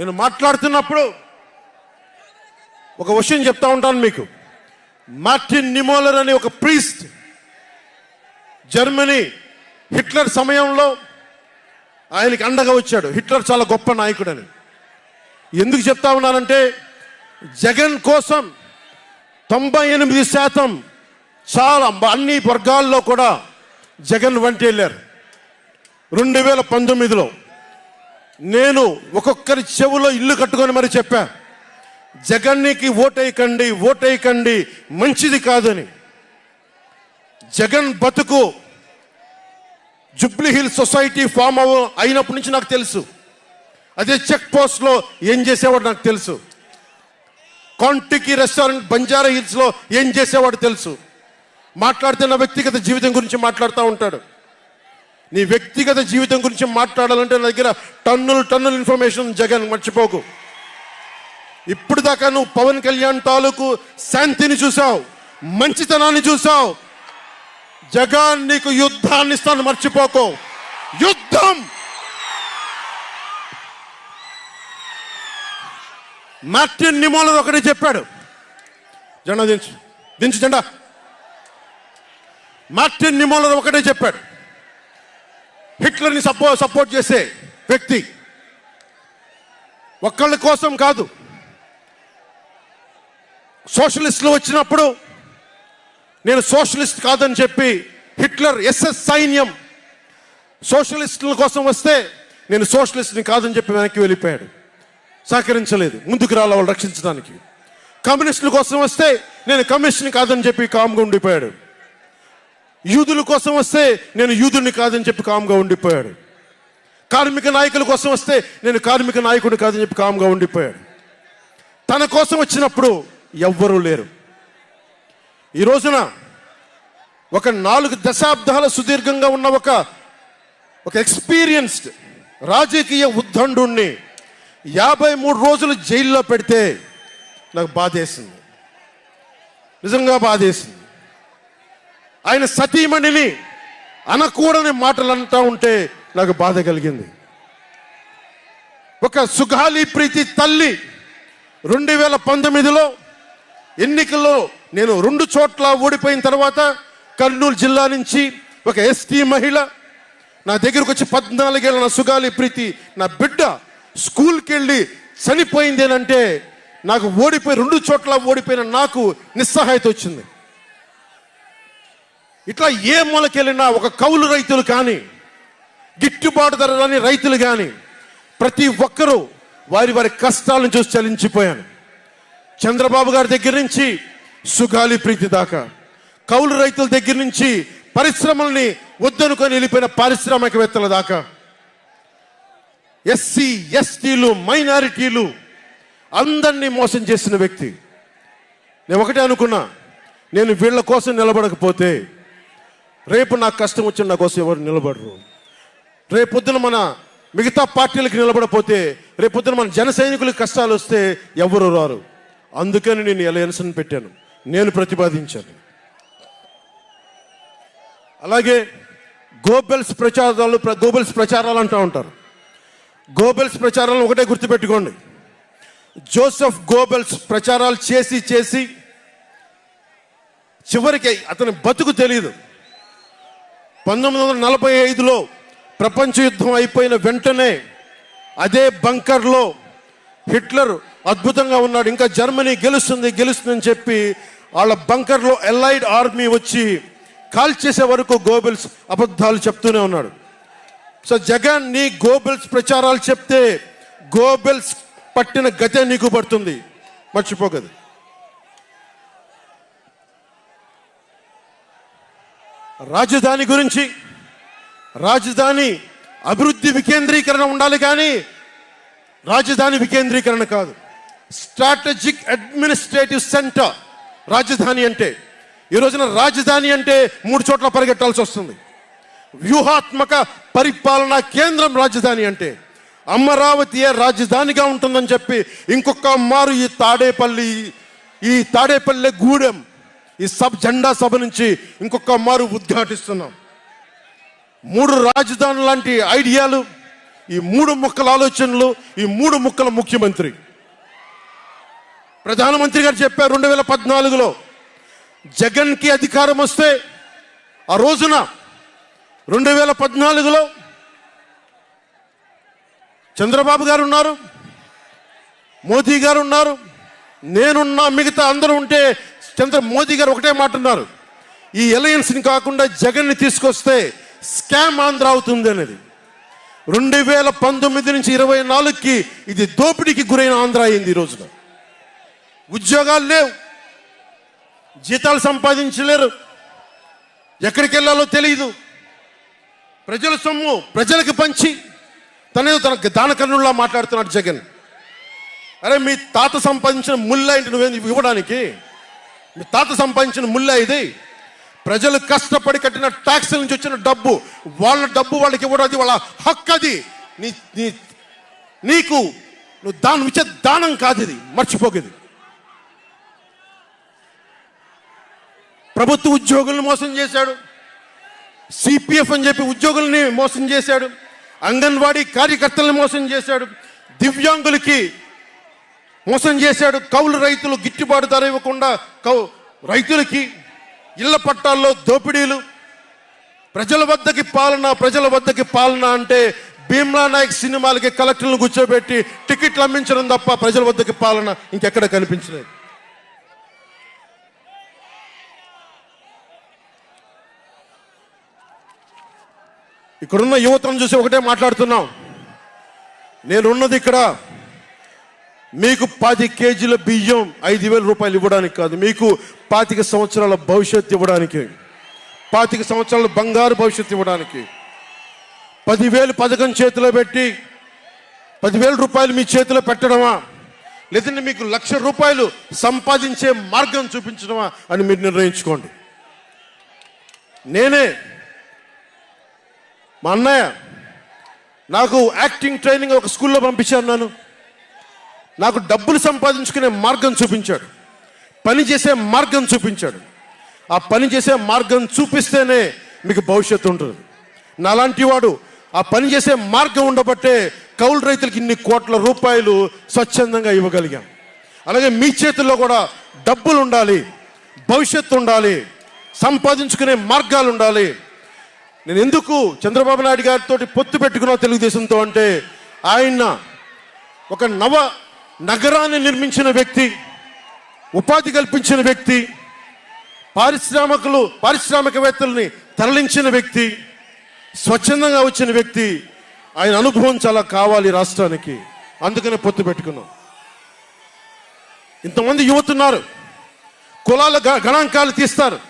నేను మాట్లాడుతున్నప్పుడు ఒక విషయం చెప్తా ఉంటాను మీకు. మార్టిన్ నిమోలర్ అనే ఒక ప్రీస్ట్ జర్మనీ హిట్లర్ సమయంలో ఆయనకి అండగా వచ్చాడు. హిట్లర్ చాలా గొప్ప నాయకుడని. ఎందుకు చెప్తా ఉన్నానంటే జగన్ కోసం తొంభై ఎనిమిది శాతం చాలా అన్ని వర్గాల్లో కూడా జగన్ వంటి వెళ్ళారు. రెండు వేల పంతొమ్మిదిలో నేను ఒక్కొక్కరి చెవులో ఇల్లు కట్టుకొని మరి చెప్పా జగన్నికి ఓటేయకండి ఓటేయకండి మంచిది కాదని. జగన్ బతుకు జుబ్లీ హిల్ సొసైటీ ఫామ్ అవ అయినప్పటి నుంచి నాకు తెలుసు. అదే చెక్ పోస్ట్లో ఏం చేసేవాడు నాకు తెలుసు. కాంటికి రెస్టారెంట్ బంజారా హిల్స్లో ఏం చేసేవాడు తెలుసు. మాట్లాడుతున్న వ్యక్తిగత జీవితం గురించి మాట్లాడుతూ ఉంటాడు. నీ వ్యక్తిగత జీవితం గురించి మాట్లాడాలంటే నా దగ్గర టన్నులు టన్నుల ఇన్ఫర్మేషన్ జగన్ మర్చిపోకు. ఇప్పుడు దాకా నువ్వు పవన్ కళ్యాణ్ తాలూకు శాంతిని చూసావు మంచితనాన్ని చూసావు జగన్ నీకు యుద్ధాన్ని ఇస్తాను మర్చిపోకు. యుద్ధం! మార్టిన్ నిమోలర్ ఒకటే చెప్పాడు. జెండా దించు దించు జెండా. మార్టిన్ నిమోలర్ ఒకటే చెప్పాడు. హిట్లర్ని సపో సపోర్ట్ చేసే వ్యక్తి. ఒక్కళ్ళ కోసం కాదు. సోషలిస్టులు వచ్చినప్పుడు నేను సోషలిస్ట్ కాదని చెప్పి హిట్లర్ ఎస్ఎస్ సైన్యం సోషలిస్టుల కోసం వస్తే నేను సోషలిస్ట్ని కాదని చెప్పి వెనక్కి వెళ్ళిపోయాడు. సహకరించలేదు. ముందుకు రాల వాళ్ళు రక్షించడానికి. కమ్యూనిస్టుల కోసం వస్తే నేను కమ్యూనిస్ట్ని కాదని చెప్పి కామ్గా ఉండిపోయాడు. యూదుల కోసం వస్తే నేను యూదుని కాదని చెప్పి కామ్గా ఉండిపోయాడు. కార్మిక నాయకుల కోసం వస్తే నేను కార్మిక నాయకుడిని కాదని చెప్పి కామ్గా ఉండిపోయాడు. తన కోసం వచ్చినప్పుడు ఎవ్వరూ లేరు. ఈ రోజున ఒక నాలుగు దశాబ్దాల సుదీర్ఘంగా ఉన్న ఒక ఒక ఎక్స్పీరియన్స్డ్ రాజకీయ ఉద్దండుణ్ణి యాభై మూడు రోజులు జైల్లో పెడితే నాకు బాధేసింది. నిజంగా బాధేసింది. ఆయన సతీమణిని అనకూడని మాటలు అంటా ఉంటే నాకు బాధ కలిగింది. ఒక సుగాలి ప్రీతి తల్లి రెండు వేల పంతొమ్మిదిలో ఎన్నికల్లో నేను రెండు చోట్ల ఓడిపోయిన తర్వాత కర్నూలు జిల్లా నుంచి ఒక ఎస్టీ మహిళ నా దగ్గరకు వచ్చి పద్నాలుగేళ్ళ నా సుగాలి ప్రీతి నా బిడ్డ స్కూల్కి వెళ్ళి చనిపోయిందేనంటే నాకు ఓడిపోయి రెండు చోట్ల ఓడిపోయిన నాకు నిస్సహాయత వచ్చింది. ఇట్లా ఏ మూలకెళ్ళినా ఒక కౌలు రైతులు కానీ గిట్టుబాటు ధర రాని రైతులు కానీ ప్రతి ఒక్కరూ వారి వారి కష్టాలను చూసి చలించిపోయాను చంద్రబాబు గారి దగ్గర నుంచి సుగాలి ప్రీతి దాకా. కౌలు రైతుల దగ్గర నుంచి పరిశ్రమల్ని వద్దనుకొని వెళ్ళిపోయిన పారిశ్రామికవేత్తల దాకా. ఎస్సీ ఎస్టీలు మైనారిటీలు అందరినీ మోసం చేసిన వ్యక్తి. నేను ఒకటే అనుకున్నా నేను వీళ్ళ కోసం నిలబడకపోతే రేపు నాకు కష్టం వచ్చిన నా కోసం ఎవరు నిలబడరు. రేపు పొద్దున మన మిగతా పార్టీలకు నిలబడపోతే రేపు పొద్దున మన జన సైనికులకు కష్టాలు వస్తే ఎవరు రారు. అందుకని నేను ఎలయన్స్ని పెట్టాను. నేను ప్రతిపాదించాను. అలాగే గోబెల్స్ ప్రచారాలు ప్ర- గోబెల్స్ ప్రచారాలు అంటూ ఉంటారు. గోబెల్స్ ప్రచారాలను ఒకటే గుర్తుపెట్టుకోండి. జోసెఫ్ గోబెల్స్ ప్రచారాలు చేసి చేసి చివరికి అతని బతుకు తెలియదు పంతొమ్మిది వందల నలభై ఐదులో ప్రపంచ యుద్ధం అయిపోయిన వెంటనే అదే బంకర్లో హిట్లర్ అద్భుతంగా ఉన్నాడు. ఇంకా జర్మనీ గెలుస్తుంది గెలుస్తుందని చెప్పి వాళ్ళ బంకర్లో ఎలైడ్ ఆర్మీ వచ్చి కాల్చేసే వరకు గోబెల్స్ అబద్ధాలు చెప్తూనే ఉన్నాడు. సో జగన్ నీ గోబెల్స్ ప్రచారాలు చెప్తే గోబెల్స్ పట్టిన గతే నీకు పడుతుంది. మర్చిపోకదు రాజధాని గురించి రాజధాని అభివృద్ధి వికేంద్రీకరణ ఉండాలి కానీ రాజధాని వికేంద్రీకరణ కాదు. స్ట్రాటజిక్ అడ్మినిస్ట్రేటివ్ సెంటర్ రాజధాని అంటే ఈ రోజున రాజధాని అంటే మూడు చోట్ల పరిగెట్టాల్సి వస్తుంది. వ్యూహాత్మక పరిపాలనా కేంద్రం రాజధాని అంటే అమరావతియే రాజధానిగా ఉంటుందని చెప్పి ఇంకొక మారు ఈ తాడేపల్లి ఈ తాడేపల్లి గూడెం ఈ సబ్ జెండా సభ నుంచి ఇంకొక మారు ఉద్ఘాటిస్తున్నాం. మూడు రాజధానులు లాంటి ఐడియాలు ఈ మూడు ముక్కల ఆలోచనలు ఈ మూడు ముక్కల ముఖ్యమంత్రి. ప్రధానమంత్రి గారు చెప్పారు రెండు వేల పద్నాలుగులో జగన్కి అధికారం వస్తే ఆ రోజున రెండు వేల పద్నాలుగులో చంద్రబాబు గారు ఉన్నారు మోదీ గారు ఉన్నారు నేనున్నా మిగతా అందరూ ఉంటే చంద్ర మోదీ గారు ఒకటే మాట ఉన్నారు ఈ ఎలయన్స్ని కాకుండా జగన్ని తీసుకొస్తే స్కామ్ ఆంధ్ర అవుతుంది అనేది. రెండు వేల పంతొమ్మిది నుంచి ఇరవై నాలుగుకి ఇది దోపిడీకి గురైన ఆంధ్ర అయింది ఈ రోజున. ఉద్యోగాలు లేవు. జీతాలు సంపాదించలేరు. ఎక్కడికి వెళ్ళాలో తెలియదు ప్రజల సొమ్ము ప్రజలకు పంచి తనేదో తన దానకర్ణుల్లా మాట్లాడుతున్నాడు జగన్. అరే మీ తాత సంపాదించిన ముళ్ళ ఇంటి నువ్వేం ఇవ్వడానికి? మీ తాత సంపాదించిన ముళ్ళ ఇది. ప్రజలు కష్టపడి కట్టిన ట్యాక్స్ నుంచి వచ్చిన డబ్బు వాళ్ళ డబ్బు వాళ్ళకి ఇవ్వడం అది వాళ్ళ హక్కు అది. నీ నీ నీకు నువ్వు దానం ఇచ్చే దానం కాదు ఇది మర్చిపోకేది ప్రభుత్వ ఉద్యోగులను మోసం చేశాడు. సిపిఎఫ్ అని చెప్పి ఉద్యోగుల్ని మోసం చేశాడు. అంగన్వాడీ కార్యకర్తలను మోసం చేశాడు. దివ్యాంగులకి మోసం చేశాడు. కౌలు రైతులు గిట్టుబాటు ధర ఇవ్వకుండా కౌ రైతులకి ఇళ్ళ పట్టాల్లో దోపిడీలు. ప్రజల వద్దకి పాలన ప్రజల వద్దకి పాలన అంటే భీమ్లా నాయక్ సినిమాలకి కలెక్టర్లు కూర్చోబెట్టి టికెట్లు అమ్మించడం తప్ప ప్రజల వద్దకి పాలన ఇంకెక్కడ కనిపించలేదు. ఇక్కడున్న యువతను చూసి ఒకటే మాట్లాడుతున్నాం. నేనున్నది ఇక్కడ మీకు పది కేజీల బియ్యం ఐదు వేల రూపాయలు ఇవ్వడానికి కాదు మీకు పాతిక సంవత్సరాల భవిష్యత్తు ఇవ్వడానికి. పాతిక సంవత్సరాల బంగారు భవిష్యత్తు ఇవ్వడానికి. పదివేలు పథకం చేతిలో పెట్టి పదివేల రూపాయలు మీ చేతిలో పెట్టడమా? లేదంటే మీకు లక్ష రూపాయలు సంపాదించే మార్గం చూపించడమా అని మీరు నిర్ణయించుకోండి. నేనే మా అన్నయ్య నాకు యాక్టింగ్ ట్రైనింగ్ ఒక స్కూల్లో పంపించాను నన్ను. నాకు డబ్బులు సంపాదించుకునే మార్గం చూపించాడు. పని చేసే మార్గం చూపించాడు. ఆ పని చేసే మార్గం చూపిస్తేనే మీకు భవిష్యత్తు ఉంటుంది. నాలాంటి వాడు ఆ పని చేసే మార్గం ఉండబట్టే కౌలు రైతులకి ఇన్ని కోట్ల రూపాయలు స్వచ్ఛందంగా ఇవ్వగలిగాం. అలాగే మీ చేతుల్లో కూడా డబ్బులు ఉండాలి భవిష్యత్తు ఉండాలి సంపాదించుకునే మార్గాలు ఉండాలి. నేను ఎందుకు చంద్రబాబు నాయుడు గారితో పొత్తు పెట్టుకున్నా తెలుగుదేశంతో అంటే ఆయన ఒక నవ నగరాన్ని నిర్మించిన వ్యక్తి ఉపాధి కల్పించిన వ్యక్తి పారిశ్రామికులు పారిశ్రామికవేత్తల్ని తరలించిన వ్యక్తి స్వచ్ఛందంగా వచ్చిన వ్యక్తి ఆయన అనుభవం చాలా కావాలి రాష్ట్రానికి. అందుకనే పొత్తు పెట్టుకున్నాం. ఇంతమంది యువతున్నారు కులాల గ- గణాంకాలు తీస్తారు.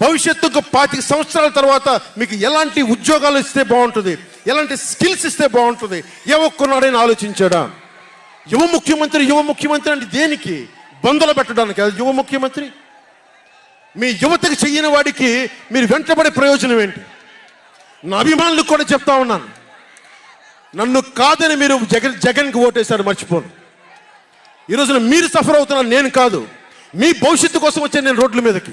భవిష్యత్తుకు పాతిక సంవత్సరాల తర్వాత మీకు ఎలాంటి ఉద్యోగాలు ఇస్తే బాగుంటుంది? ఎలాంటి స్కిల్స్ ఇస్తే బాగుంటుంది? ఏ ఒక్కనాడైనా ఆలోచించాడా? యువ ముఖ్యమంత్రి యువ ముఖ్యమంత్రి అంటే దేనికి? బంధులు పెట్టడానికి. అది యువ ముఖ్యమంత్రి. మీ యువతకు చెయ్యని వాడికి మీరు వెంటబడే ప్రయోజనం ఏంటి? నా అభిమానులకు కూడా చెప్తా ఉన్నాను. నన్ను కాదని మీరు జగన్ జగన్కి ఓటేశారు మర్చిపోను. ఈ రోజున మీరు సఫర్ అవుతున్నారు నేను కాదు. మీ భవిష్యత్తు కోసం వచ్చాను నేను రోడ్ల మీదకి.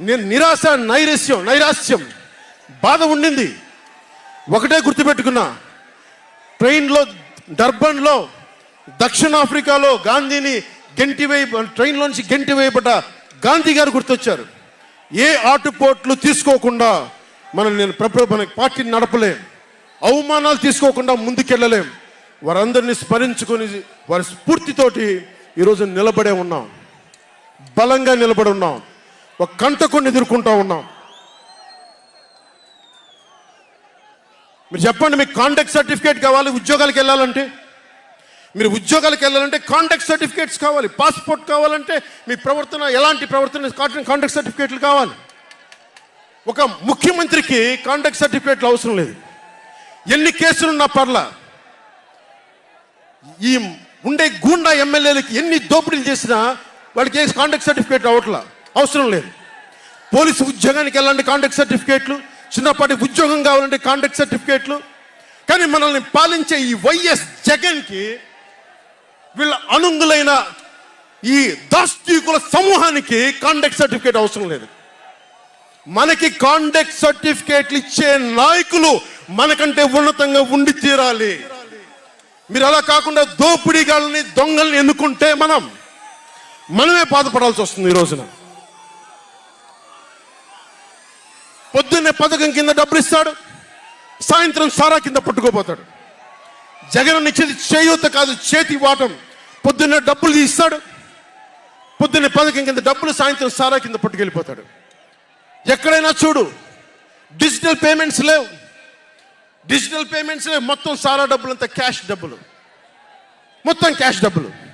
నేను నిరాశ నైరస్యం నైరాస్యం బాధ ఉండింది. ఒకటే గుర్తుపెట్టుకున్నా. ట్రైన్లో డర్బన్లో దక్షిణాఫ్రికాలో గాంధీని గెంటి వేయ ట్రైన్లోంచి గెంటి వేయబడ్డ గాంధీ గారు గుర్తొచ్చారు. ఏ ఆటుపోట్లు తీసుకోకుండా మనం నేను ప్రప మన పార్టీని నడపలేం. అవమానాలు తీసుకోకుండా ముందుకెళ్ళలేం. వారందరినీ స్మరించుకొని వారి స్ఫూర్తితోటి ఈరోజు నిలబడే ఉన్నాం. బలంగా నిలబడి ఉన్నాం. ఒక కంటకుని ఎదుర్కొంటా ఉన్నాం. మీరు చెప్పండి మీకు కాంటాక్ట్ సర్టిఫికేట్ కావాలి ఉద్యోగాలకు వెళ్ళాలంటే? మీరు ఉద్యోగాలకు వెళ్ళాలంటే కాంటాక్ట్ సర్టిఫికేట్స్ కావాలి పాస్పోర్ట్ కావాలంటే మీ ప్రవర్తన ఎలాంటి ప్రవర్తన కాంటాక్ట్ సర్టిఫికేట్లు కావాలి. ఒక ముఖ్యమంత్రికి కాంటాక్ట్ సర్టిఫికేట్లు అవసరం లేదు. ఎన్ని కేసులున్నా పర్లా ఈ ఉండే గూండా ఎమ్మెల్యేలకి ఎన్ని దోపిడీలు చేసినా వాళ్ళకి ఏ కాంటాక్ట్ సర్టిఫికేట్ అవట్లా అవసరం లేదు. పోలీసు ఉద్యోగానికి వెళ్ళాలంటే కాంటాక్ట్ సర్టిఫికేట్లు. చిన్నపాటి ఉద్యోగం కావాలంటే కాంటాక్ట్ సర్టిఫికేట్లు. కానీ మనల్ని పాలించే ఈ వైఎస్ జగన్కి వీళ్ళ అనుంగులైన ఈ దాష్టీకుల సమూహానికి కాంటాక్ట్ సర్టిఫికేట్ అవసరం లేదు. మనకి కాంటాక్ట్ సర్టిఫికేట్లు ఇచ్చే నాయకులు మనకంటే ఉన్నతంగా ఉండి తీరాలి. మీరు అలా కాకుండా దోపిడీగాళ్ళని దొంగల్ని ఎన్నుకుంటే మనం మనమే బాధపడాల్సి వస్తుంది ఈ రోజున. పొద్దున్నే పథకం కింద డబ్బులు ఇస్తాడు సాయంత్రం సారా కింద పట్టుకోపోతాడు. జగన్ ఇచ్చేది చేయూత కాదు చేతి వాటం. పొద్దున్నే డబ్బులు ఇస్తాడు పొద్దున్నే పథకం కింద డబ్బులు సాయంత్రం సారా కింద పట్టుకెళ్ళిపోతాడు. ఎక్కడైనా చూడు డిజిటల్ పేమెంట్స్ లేవు. డిజిటల్ పేమెంట్స్ లేవు మొత్తం సారా డబ్బులు అంతా క్యాష్ డబ్బులు. మొత్తం క్యాష్ డబ్బులు.